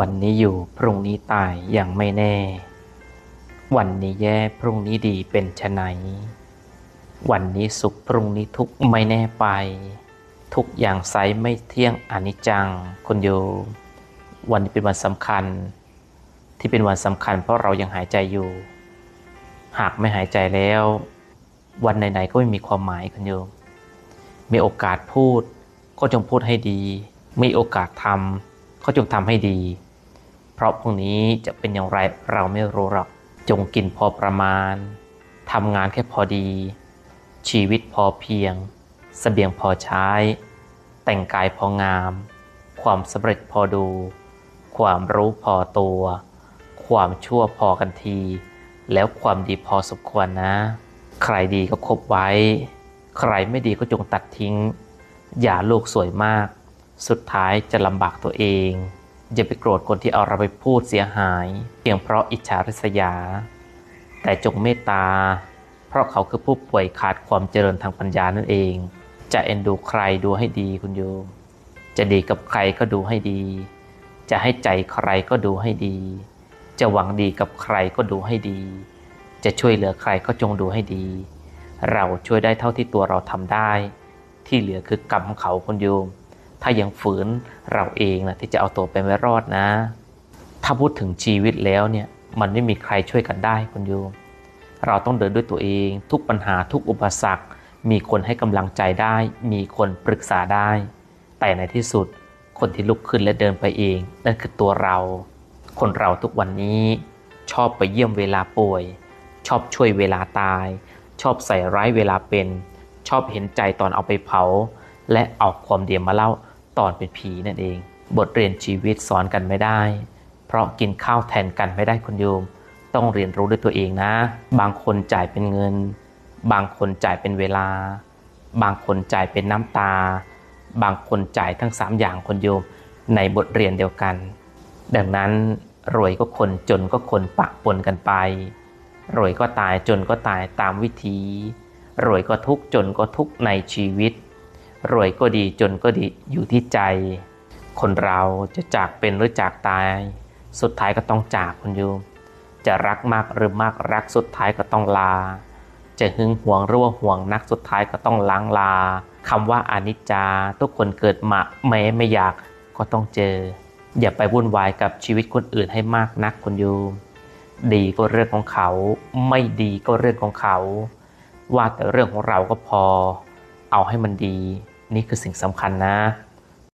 วันนี้อยู่พรุ่งนี้ตายอย่างไม่แน่ วันนี้แย่พรุ่งนี้ดีเป็นไหนวันนี้สุขพรุ่งนี้ทุกไม่แน่ไป ทุกอย่างใสไม่เที่ยงอนิจจังคุณโยมวันนี้เป็นวันสำคัญ ที่เป็นวันสำคัญ เพราะเรายังหายใจอยู่ หากไม่หายใจแล้ว วันไหนๆก็ไม่มีความหมายคุณโยมมีโอกาสพูดก็จงพูดให้ดี มีโอกาสทำก็จงทำให้ดี ราะพรุ่งนี้จะเป็นอย่างไรเราไม่รู้หรอก จงกินพอประมาณทำงานแค่พอดี ชีวิตพอเพียงสเสบียงพอใช้ แต่งกายพองาม ความสำเร็จพอดู ความรู้พอตัว ความชั่วพอกันที แล้วความดีพอสมควรนะ ใครดีก็คบไว้ ใครไม่ดีก็จงตัดทิ้ง อย่าโลกสวยมาก สุดท้ายจะลำบากตัวเอง อย่าไปโกรธคนที่เอาเราไปพูดเสียหาย เพียงเพราะอิจฉาริษยา แต่จงเมตตา เพราะเขาคือผู้ป่วยขาดความเจริญทางปัญญานั่นเอง จะเอ็นดูใครดูให้ดีคุณโยม จะดีกับใครก็ดูให้ดี จะให้ใจใครก็ดูให้ดี จะหวังดีกับใครก็ดูให้ดี จะช่วยเหลือใครก็จงดูให้ดี เราช่วยได้เท่าที่ตัวเราทำได้ ที่เหลือคือกรรมของเขาคุณโยม ถ้ายังฝืนเราเองนะที่จะเอาตัวไปไม่รอดนะ ถ้าพูดถึงชีวิตแล้วเนี่ยมันไม่มีใครช่วยกันได้คุณโยม เราต้องเดินด้วยตัวเอง ทุกปัญหาทุกอุปสรรค มีคนให้กำลังใจได้ มีคนปรึกษาได้ แต่ในที่สุดคนที่ลุกขึ้นและเดินไปเอง นั่นคือตัวเรา คนเราทุกวันนี้ชอบไปเยี่ยมเวลาป่วย ชอบช่วยเวลาตาย ชอบใส่ร้ายเวลาเป็น ชอบเห็นใจตอนเอาไปเผา และเอาความเดียมมาเล่า ตอนเป็นผีนั่นเอง บทเรียนชีวิตสอนกันไม่ได้ เพราะกินข้าวแทนกันไม่ได้คุณโยม ต้องเรียนรู้ด้วยตัวเองนะ บางคนจ่ายเป็นเงิน บางคนจ่ายเป็นเวลา บางคนจ่ายเป็นน้ำตา บางคนจ่ายทั้งสามอย่างคนโยม ในบทเรียนเดียวกัน ดังนั้นรวยก็คนจนก็คนปะปนกันไปรวยก็ตายจนก็ตายตามวิธีรวยก็ทุกข์จนก็ทุกข์ในชีวิต รวยก็ดีจนก็ดีอยู่ที่ใจ คนเราจะจากเป็นหรือจากตาย สุดท้ายก็ต้องจากคุณโยม จะรักมากหรือมากรักสุดท้ายก็ต้องลา จะหึงหวงหรือว่าห่วงนักสุดท้ายก็ต้องล้างลาคำว่าอนิจจาทุกคนเกิดมาแม้ไม่อยากก็ต้องเจอ อย่าไปวุ่นวายกับชีวิตคนอื่นให้มากนักคุณโยม ดีก็เรื่องของเขา ไม่ดีก็เรื่องของเขา ว่าแต่เรื่องของเราก็พอ เอาให้มันดี นี่คือสิ่งสำคัญนะ